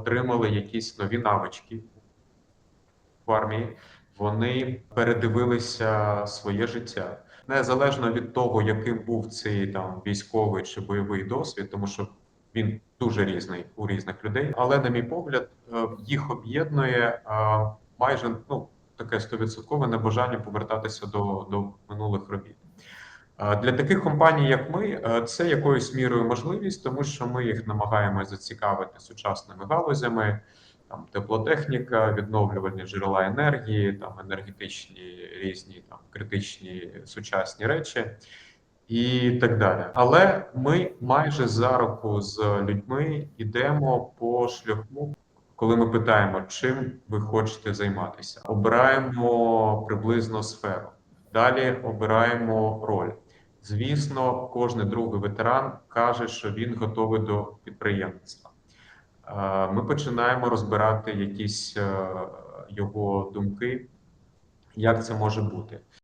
отримали якісь нові навички в армії. Вони передивилися своє життя незалежно від того, яким був цей там військовий чи бойовий досвід, тому що він дуже різний у різних людей. Але, на мій погляд, е, їх об'єднує е, майже ну таке стовідсоткове небажання повертатися до, до минулих робіт. Для таких компаній, як ми, е, це якоюсь мірою можливість, тому що ми їх намагаємося зацікавити сучасними галузями, там теплотехніка, відновлювальні джерела енергії, там енергетичні різні там критичні сучасні речі і так далі. Але ми майже за руку з людьми йдемо по шляху. Коли ми питаємо, чим ви хочете займатися, обираємо приблизно сферу. Далі обираємо роль. Звісно, кожен другий ветеран каже, що він готовий до підприємництва. Е, Ми починаємо розбирати якісь е, його думки, як це може бути.